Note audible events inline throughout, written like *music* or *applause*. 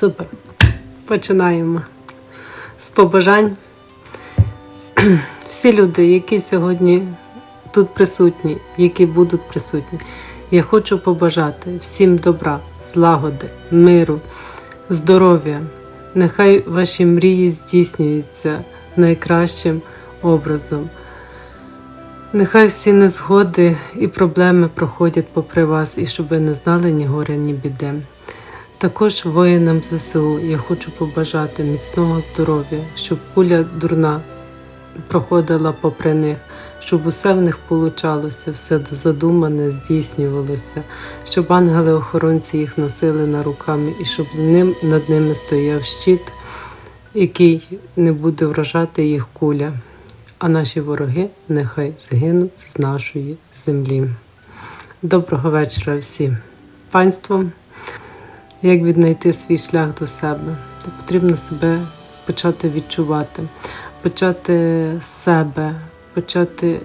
Супер. Починаємо. З побажань. Всі люди, які сьогодні тут присутні, які будуть присутні, я хочу побажати всім добра, злагоди, миру, здоров'я. Нехай ваші мрії здійснюються найкращим образом. Нехай всі незгоди і проблеми проходять попри вас, і щоб ви не знали ні горя, ні біди. Також воїнам ЗСУ я хочу побажати міцного здоров'я, щоб куля дурна проходила попри них, щоб усе в них получалося, все задумане здійснювалося, щоб ангели-охоронці їх носили на руками і щоб ним, над ними стояв щит, який не буде вражати їх куля. А наші вороги нехай згинуть з нашої землі. Доброго вечора всім панством. Як віднайти свій шлях до себе? То потрібно себе почати відчувати, почати себе, почати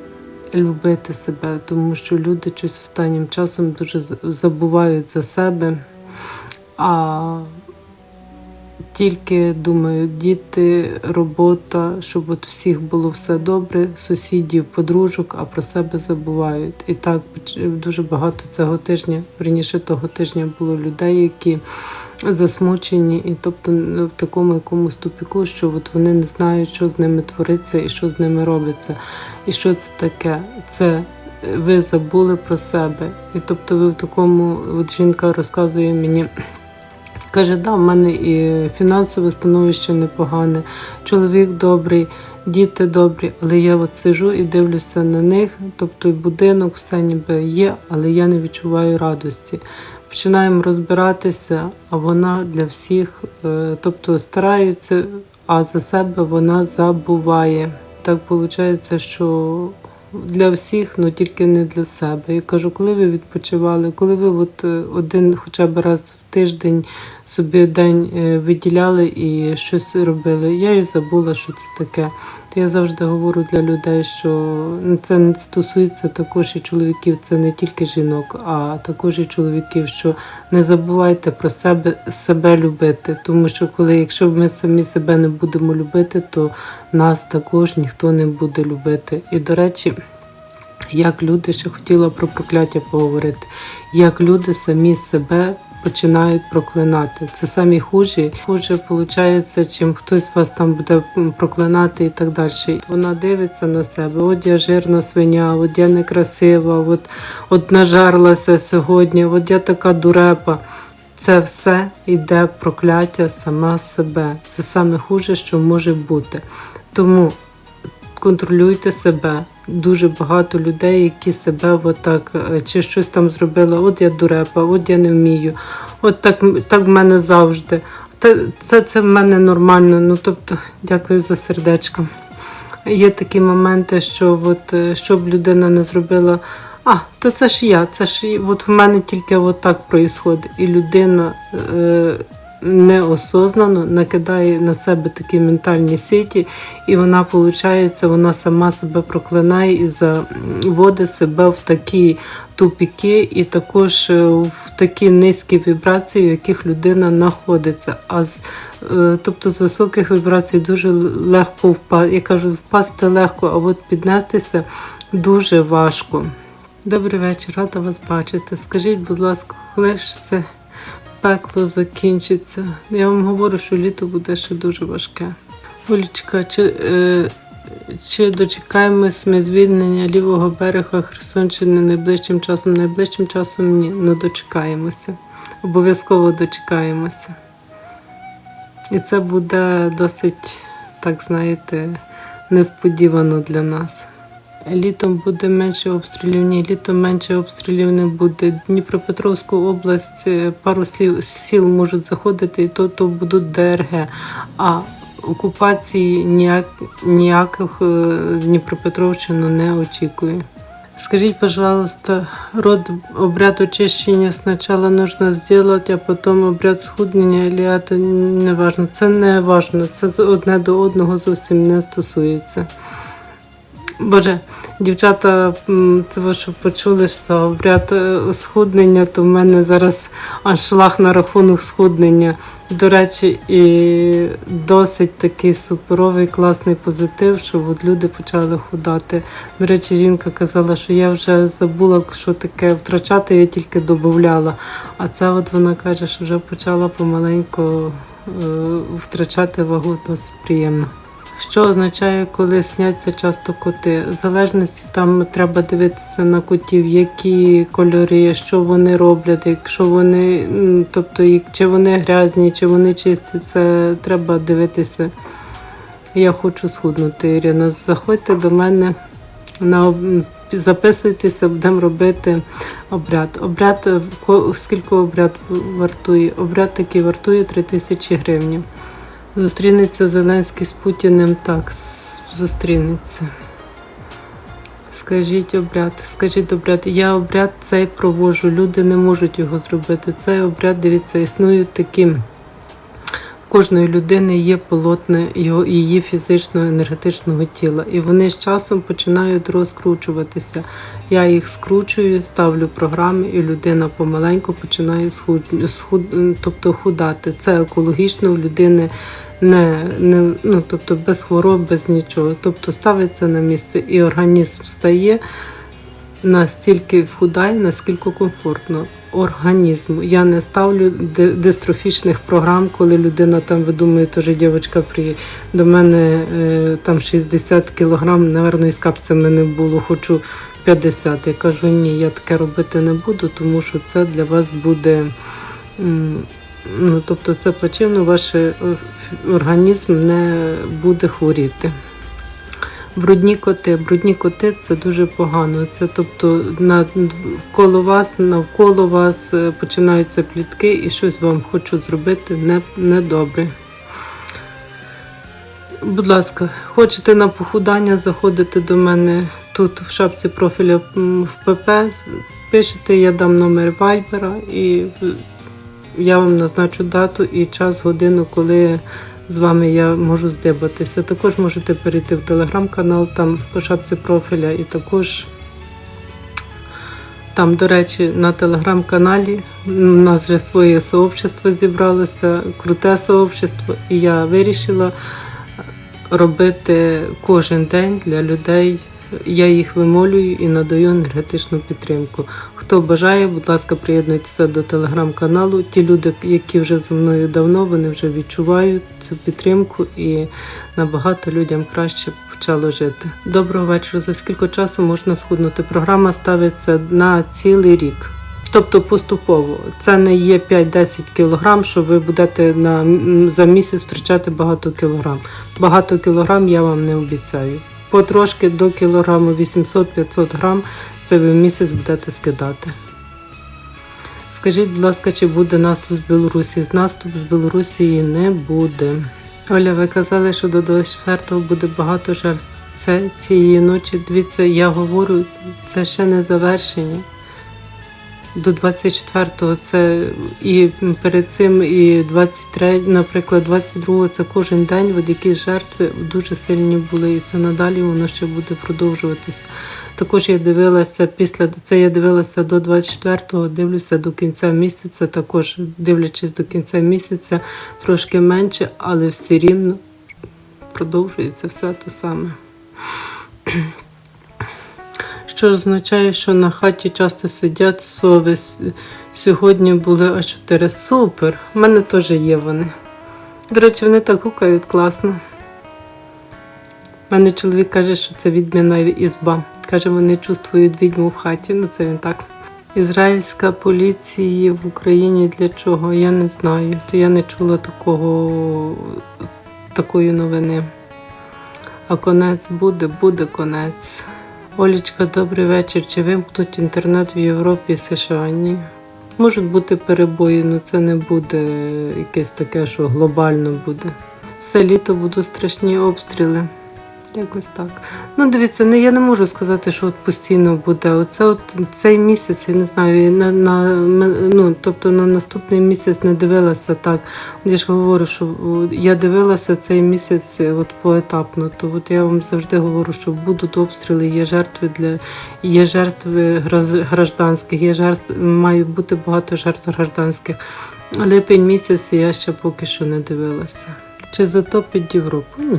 любити себе, тому що люди щось останнім часом дуже забувають за себе, а тільки думають діти, робота, щоб от всіх було все добре, сусідів, подружок, а про себе забувають. І так дуже багато цього тижня, верніше того тижня було людей, які засмучені, і тобто в такому якомусь тупіку, що от вони не знають, що з ними твориться і що з ними робиться, і що це таке. Це ви забули про себе. І тобто ви в такому, от жінка розказує мені. Каже, да, в мене і фінансове становище непогане, чоловік добрий, діти добрі, але я от сижу і дивлюся на них, тобто і будинок, все ніби є, але я не відчуваю радості. Починаємо розбиратися, а вона для всіх, е, тобто старається, а за себе вона забуває. Так виходить, що для всіх, але тільки не для себе. Я кажу, коли ви відпочивали, коли ви от е, один хоча б раз тиждень собі день е, виділяли і щось робили. Я і забула, що це таке. То я завжди говорю для людей, що це не стосується також і чоловіків, це не тільки жінок, а також і чоловіків, що не забувайте про себе себе любити. Тому що коли, якщо ми самі себе не будемо любити, то нас також ніхто не буде любити. І до речі. Як люди ще хотіла про прокляття поговорити, як люди самі себе починають проклинати. Це самі хужі. Хуже виходить, чим хтось вас там буде проклинати і так далі. Вона дивиться на себе. От я жирна свиня, от я некрасива, от, от нажарлася сьогодні, от я така дурепа. Це все йде прокляття сама себе. Це саме хуже, що може бути. Тому контролюйте себе. Дуже багато людей, які себе отак, е, чи щось там зробили, от я дурепа, от я не вмію, от так, так в мене завжди. Це, це в мене нормально. Ну тобто, дякую за сердечко. Є такі моменти, що от, е, щоб людина не зробила. А, то це ж я, це ж от в мене тільки от так проїсходить. І людина е, неосознано накидає на себе такі ментальні сіті, і вона, виходить, вона сама себе проклинає і заводить себе в такі тупіки, і також е, в такі низькі вібрації, в яких людина знаходиться. А з, е, тобто з високих вібрацій дуже легко впасти. Я кажу, впасти легко, а от піднестися дуже важко. Добрий вечір, рада вас бачити. Скажіть, будь ласка, коли ж це пекло закінчиться? Я вам говорю, що літо буде ще дуже важке. Олічка, чи, е, чи дочекаємось ми звільнення лівого берега Херсонщини найближчим часом? Найближчим часом ні, не дочекаємося. Обов'язково дочекаємося. І це буде досить, так знаєте, несподівано для нас. Літом буде менше обстрілів, ні, літом менше обстрілів не буде. Дніпропетровську область е, пару слів, сіл можуть заходити, то, то будуть ДРГ. А окупації ніяк, ніяких е, Дніпропетровщину не очікує. Скажіть, пожалуйста, род обряд очищення спочатку нужно сделать, а потім обряд схуднення, или это не важно. Це не важно, це одне до одного зовсім не стосується. Боже, дівчата, це що почули, що обряд е, схуднення, то в мене зараз аж шлах на рахунок схуднення. До речі, і досить такий суперовий, класний позитив, що от люди почали худати. До речі, жінка казала, що я вже забула, що таке втрачати, я тільки додавала. А це от вона каже, що вже почала помаленьку е, втрачати вагу, досить приємно. Що означає, коли сняться часто коти? В залежності там треба дивитися на котів, які кольори, що вони роблять, якщо вони, тобто чи вони грязні, чи вони чисті, це треба дивитися. Я хочу схуднути, Ірина. Заходьте до мене на записуйтеся, будемо робити обряд. Обряд скільки обряд вартує? Обряд такий вартує 3 тисячі гривень. Зустрінеться Зеленський з Путіним. Так, зустрінеться. Скажіть обряд, скажіть обряд. Я обряд цей провожу. Люди не можуть його зробити. Цей обряд, дивіться, існують такі. В кожної людини є полотна його її фізичного енергетичного тіла, і вони з часом починають розкручуватися. Я їх скручую, ставлю програми, і людина помаленьку починає схуд, схуд, тобто худати. Це екологічно в людини не, не ну, тобто без хвороб, без нічого. Тобто ставиться на місце, і організм стає настільки вхудає, наскільки комфортно організму. Я не ставлю дистрофічних програм, коли людина там видумує, теж дівчинка приїде до мене е, там 60 кілограм, напевно, із капцями не було, хочу 50. Я кажу, ні, я таке робити не буду, тому що це для вас буде. Ну, тобто це плачевно, ваш е, організм не буде хворіти. Брудні коти. Брудні коти це дуже погано. Це тобто на коло вас, навколо вас е, починаються плітки і щось вам хочуть зробити не, недобре. Будь ласка, хочете на похудання, заходите до мене тут в шапці профіля в ПП, пишете, я дам номер вайбера і я вам назначу дату і час, годину, коли з вами я можу здибатися. Також можете перейти в телеграм-канал, там по шапці профіля, і також там, до речі, на телеграм-каналі у нас вже своє сообщество зібралося, круте сообщество, і я вирішила робити кожен день для людей. Я їх вимолюю і надаю енергетичну підтримку. Хто бажає, будь ласка, приєднуйтеся до телеграм-каналу. Ті люди, які вже зі мною давно, вони вже відчувають цю підтримку і набагато людям краще почало жити. Доброго вечора. За скільки часу можна схуднути? Програма ставиться на цілий рік. Тобто поступово. Це не є 5-10 кілограм, що ви будете на, за місяць втрачати багато кілограм. Багато кілограм я вам не обіцяю. Потрошки до кілограму 800-500 грам це ви в місяць будете скидати. Скажіть, будь ласка, чи буде наступ з Білорусі? З наступ з Білорусі не буде. Оля, ви казали, що до 24-го буде багато жертв. Це цієї ночі. Дивіться, я говорю, це ще не завершення. До 24-го це і перед цим, і 23, наприклад, 22-го це кожен день, от які жертви дуже сильні були, і це надалі воно ще буде продовжуватися. Також я дивилася після це я дивилася до 24-го, дивлюся до кінця місяця, також дивлячись до кінця місяця, трошки менше, але все рівно продовжується все те саме. Що означає, що на хаті часто сидять сови. Сьогодні були аж 4. Супер! У мене теж є вони. До речі, вони так гукають класно. У мене чоловік каже, що це відміна ізба. Каже, вони чувствують відьму в хаті. Ну це він так. Ізраїльська поліція в Україні для чого? Я не знаю. То я не чула такого, такої новини. А конець буде, буде конець. Олічка, добрий вечір. Чи вимкнуть інтернет в Європі і США? Ні. Можуть бути перебої, але це не буде якесь таке, що глобально буде. Все літо будуть страшні обстріли. Якось так. Ну, дивіться, не, я не можу сказати, що от постійно буде. Оце от цей місяць, я не знаю, на, на, ну, тобто на наступний місяць не дивилася так. Я ж говорю, що я дивилася цей місяць е, от поетапно. То от я вам завжди говорю, що будуть обстріли, є жертви для є жертви гражданських, є жертв, має бути багато жертв гражданських. Липень місяць я ще поки що не дивилася. Чи затопить Європу? Ні.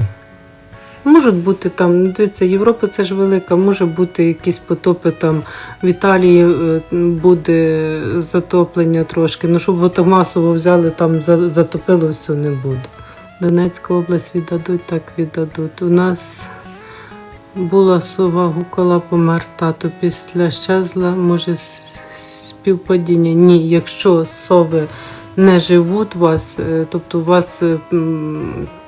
Можуть бути там, ну, дивіться, Європа це ж велика, може бути якісь потопи там в Італії е, буде затоплення трошки. Ну, щоб отак масово взяли, там затопило, все не буде. Донецька область віддадуть, так віддадуть. У нас була сова, гукала, помер тато. Після щезла, може, співпадіння. Ні, якщо сови не живуть вас, е, тобто вас е,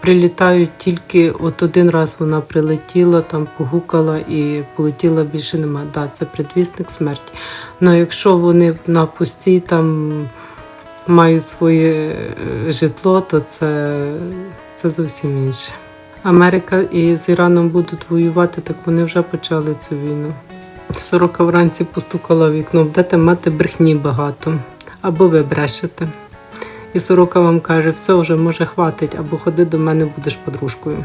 прилітають тільки от один раз вона прилетіла, там погукала і полетіла більше немає. Да, це предвісник смерті. Але якщо вони на пусті там мають своє е, житло, то це, це зовсім інше. Америка і з Іраном будуть воювати, так вони вже почали цю війну. Сорока вранці постукала вікно, будете мати брехні багато, або ви брешете. І сорока вам каже, все вже може хватить, або ходи до мене будеш подружкою.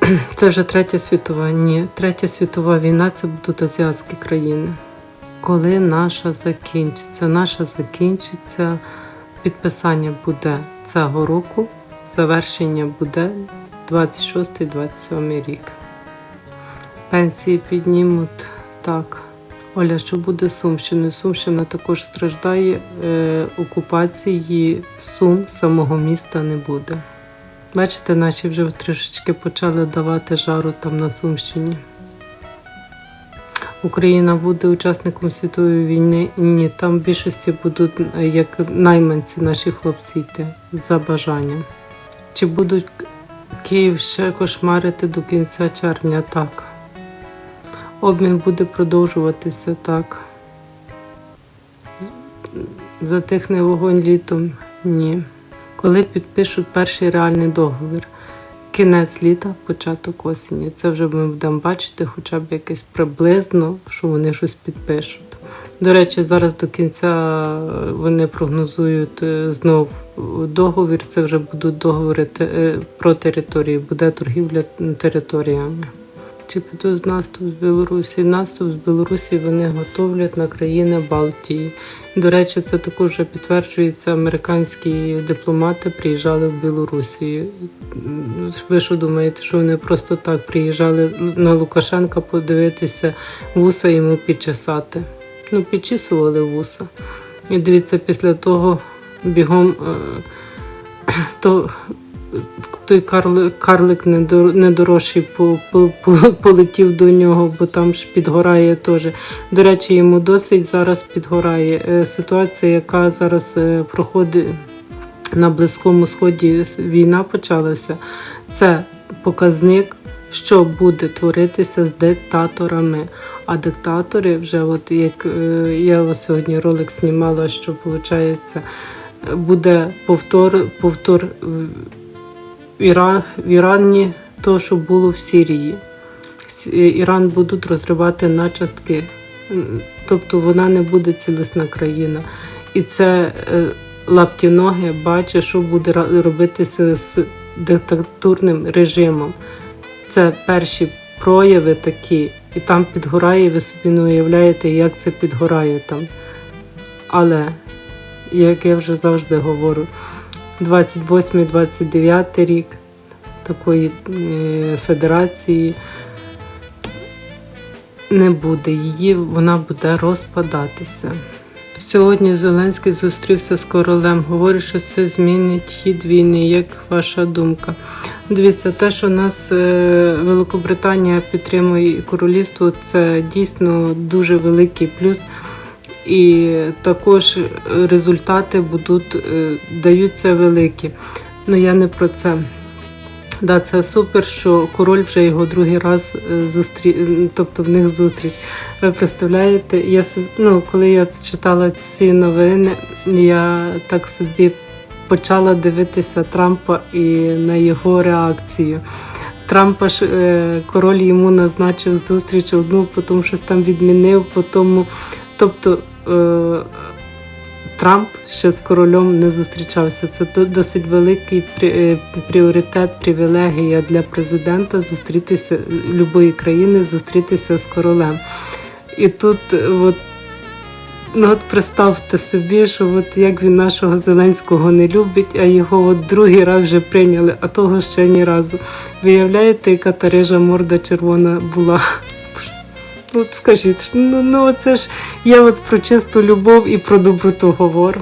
*clears throat* Це вже третя світова. Ні, третя світова війна це будуть азіатські країни. Коли наша закінчиться? Наша закінчиться, підписання буде цього року, завершення буде 26-27 рік. Пенсії піднімуть так. Оля, що буде Сумщиною? Сумщина також страждає е, окупації Сум самого міста не буде. Бачите, наші вже трішечки почали давати жару там на Сумщині. Україна буде учасником світової війни. Ні, там в більшості будуть е, як найманці наші хлопці йти за бажанням. Чи будуть Київ ще кошмарити до кінця червня? Так. Обмін буде продовжуватися так. Затихне вогонь літом? Ні. Коли підпишуть перший реальний договір? Кінець літа, початок осені. Це вже ми будемо бачити хоча б якесь приблизно, що вони щось підпишуть. До речі, зараз до кінця е, вони прогнозують е, знов договір. Це вже будуть договори е, про території, буде торгівля територіями. Чи підуть наступ з Білорусі? Наступ з Білорусі вони готовлять на країни Балтії. До речі, це також підтверджується. Американські дипломати приїжджали в Білорусі. Ви що думаєте, що вони просто так приїжджали на Лукашенка подивитися вуса йому підчесати? Ну, підчісували вуса. І дивіться, після того бігом е, то той карлик, карлик недор- недорожчий по, по, по, полетів до нього, бо там ж підгорає теж. До речі, йому досить зараз підгорає. Е, Ситуація, яка зараз е, проходить на Близькому Сході, війна почалася, це показник, що буде творитися з диктаторами. А диктатори вже, от як е, я сьогодні ролик знімала, що виходить, буде повтор, повтор в- Іра- в Ірані то, що було в Сирії. Е, Іран будуть розривати на частки. Тобто вона не буде цілісна країна. І це е, лаптіноги бачить, що буде робитися з диктатурним режимом. Це перші прояви такі, і там підгорає, ви собі не уявляєте, як це підгорає там. Але, як я вже завжди говорю, 28-29 рік такої е, федерації не буде її, вона буде розпадатися. Сьогодні Зеленський зустрівся з королем. Говорить, що це змінить хід війни. Як ваша думка? Дивіться, те, що нас е, Великобританія підтримує і королівство, це дійсно дуже великий плюс. І також результати будуть е, даються великі. Ну я не про це. Да, це супер, що король вже його другий раз е, зустрі... тобто в них зустріч. Ви представляєте, я ну, коли я читала ці новини, я так собі почала дивитися Трампа і на його реакцію. Трампа ж е, король йому назначив зустріч одну, потім щось там відмінив, потім. Тобто е, Трамп ще з королем не зустрічався. Це досить великий е, пріоритет, привілегія для президента зустрітися любої країни, зустрітися з королем. І тут е, от, Ну от представте собі, що от як він нашого Зеленського не любить, а його от другий раз вже прийняли, а того ще ні разу. Виявляєте, яка та рижа морда червона була? Ну, скажіть, ну, ну це ж я от про чисту любов і про доброту говорю.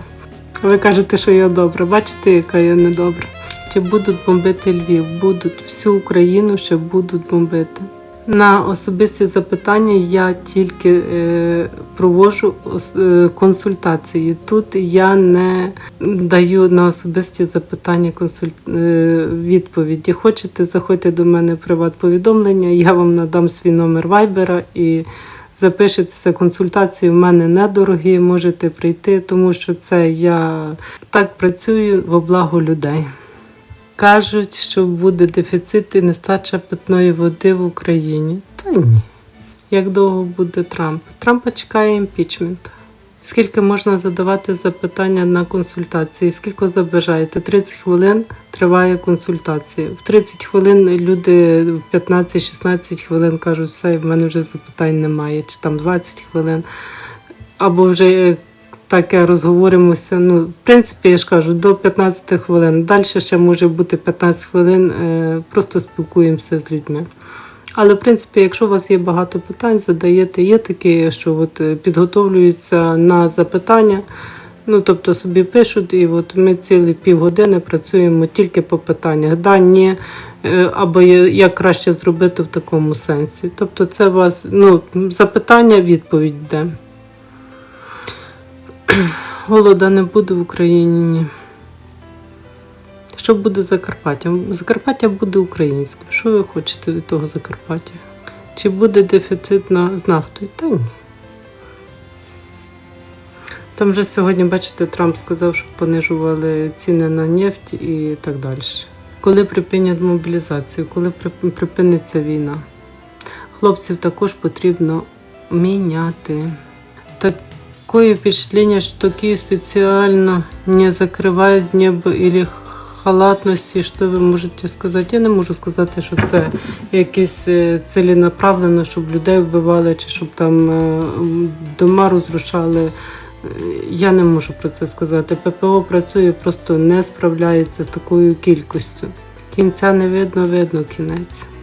Ви кажете, що я добра. Бачите, яка я недобра. Чи будуть бомбити Львів? Будуть всю Україну ще будуть бомбити. На особисті запитання я тільки е, проводжу е, консультації. Тут я не даю на особисті запитання е, відповіді. Хочете, заходьте до мене в приват-повідомлення, я вам надам свій номер вайбера і запишеться консультації. В мене недорогі, можете прийти, тому що це я так працюю во благо людей. Кажуть, що буде дефіцит і нестача питної води в Україні. Та ні. Як довго буде Трамп? Трампа чекає імпічмент. Скільки можна задавати запитання на консультації? Скільки забажаєте? 30 хвилин триває консультація. В 30 хвилин люди в 15-16 хвилин кажуть, все, в мене вже запитань немає, чи там 20 хвилин. Або вже таке розговоримося. Ну, в принципі, я ж кажу, до 15 хвилин. Далі ще може бути 15 хвилин, е, просто спілкуємося з людьми. Але в принципі, якщо у вас є багато питань, задаєте, є такі, що от е, підготовлюються на запитання. Ну, тобто собі пишуть, і от ми цілі півгодини працюємо тільки по питаннях. Да, ні, е, або як краще зробити в такому сенсі. Тобто, це у вас ну, запитання, відповідь йде. Голода не буде в Україні. Ні. Що буде Закарпаттям? Закарпаття буде українським. Що ви хочете від того Закарпаття? Чи буде дефіцит на, з нафтою? Та ні. Там вже сьогодні, бачите, Трамп сказав, що понижували ціни на нефть і так далі. Коли припинять мобілізацію, коли припиниться війна? Хлопців також потрібно міняти. Такое впечатление, что Киев специально не закриває небо или халатності. Що ви можете сказати? Я не можу сказати, що це якесь е, ціленаправлено, щоб людей вбивали, чи щоб там е, дома розрушали. Е, Я не можу про це сказати. ППО працює, просто не справляється з такою кількістю. Кінця не видно, видно кінець.